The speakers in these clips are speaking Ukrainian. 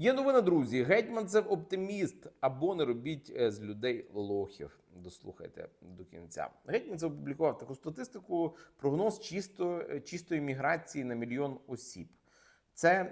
Є новина, друзі. Гетьманцев оптиміст або не робіть е, з людей лохів. Дослухайте до кінця. Гетьманцев опублікував таку статистику: прогноз чисто, е, чистої міграції на мільйон осіб. Це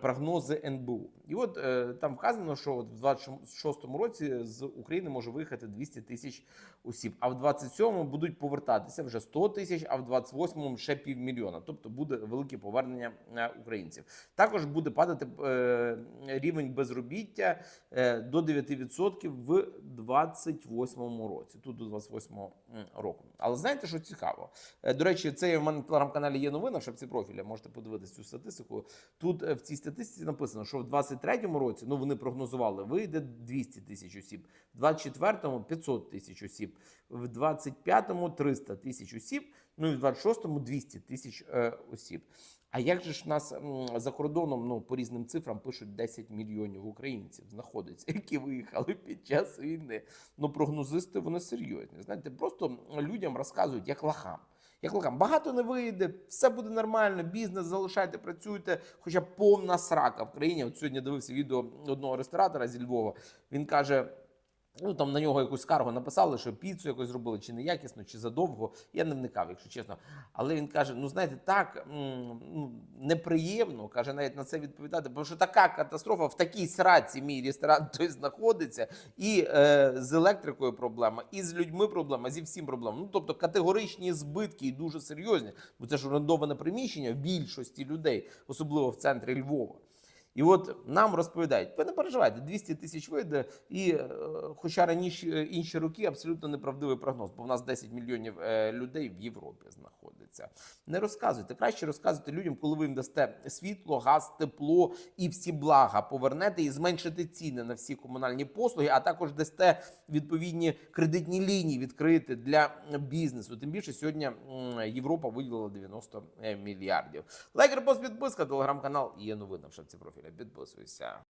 прогнози НБУ. І от е, там вказано, що от в 26-му році з України може виїхати 200 тисяч осіб, а в 27-му будуть повертатися вже 100 тисяч, а в 28-му ще півмільйона. Тобто буде велике повернення е, українців. Також буде падати е, рівень безробіття е, до 9% в 28-му році. Тут до 28-го року. Але знаєте, що цікаво? Е, До речі, це в мене в телеграм-каналі є новина в шапці профіля. Можете подивитися цю статистику. Тут е, в цій статистиці написано, що в 23-му році ну вони прогнозували, вийде 200 тисяч осіб, в 24-му 500 тисяч осіб, в 25-му 300 тисяч осіб, ну і в 26-му 200 тисяч е, осіб. А як же ж нас м, за кордоном, ну по різним цифрам пишуть 10 мільйонів українців знаходиться, які виїхали під час війни. Ну прогнозисти вони серйозні. Знаєте, просто людям розказують як лахам. Як лакам, багато не вийде, все буде нормально, бізнес залишайте, працюйте. Хоча повна срака в країні. От сьогодні дивився відео одного ресторатора зі Львова. Він каже. Ну там на нього якусь скаргу написали, що піцу якось зробили, чи неякісно, чи задовго. Я не вникав, якщо чесно. Але він каже: ну знаєте, так ну, неприємно, каже, навіть на це відповідати, бо що така катастрофа в такій сраці мій ресторан той знаходиться, і е, з електрикою проблема, і з людьми проблема, зі всім проблема. Ну тобто категоричні збитки і дуже серйозні, бо це ж орендоване приміщення в більшості людей, особливо в центрі Львова. І от нам розповідають, ви не переживайте, 200 тисяч вийде, і е, хоча раніше е, інші роки абсолютно неправдивий прогноз, бо в нас 10 мільйонів е, людей в Європі знаходиться. Не розказуйте, краще розказуйте людям, коли ви їм дасте світло, газ, тепло і всі блага повернете і зменшите ціни на всі комунальні послуги, а також дасте відповідні кредитні лінії відкрити для бізнесу. Тим більше сьогодні Європа виділила 90 мільярдів. Лайк, репост, підписка, телеграм-канал. Є новина в шапці профіля. Підписуйся.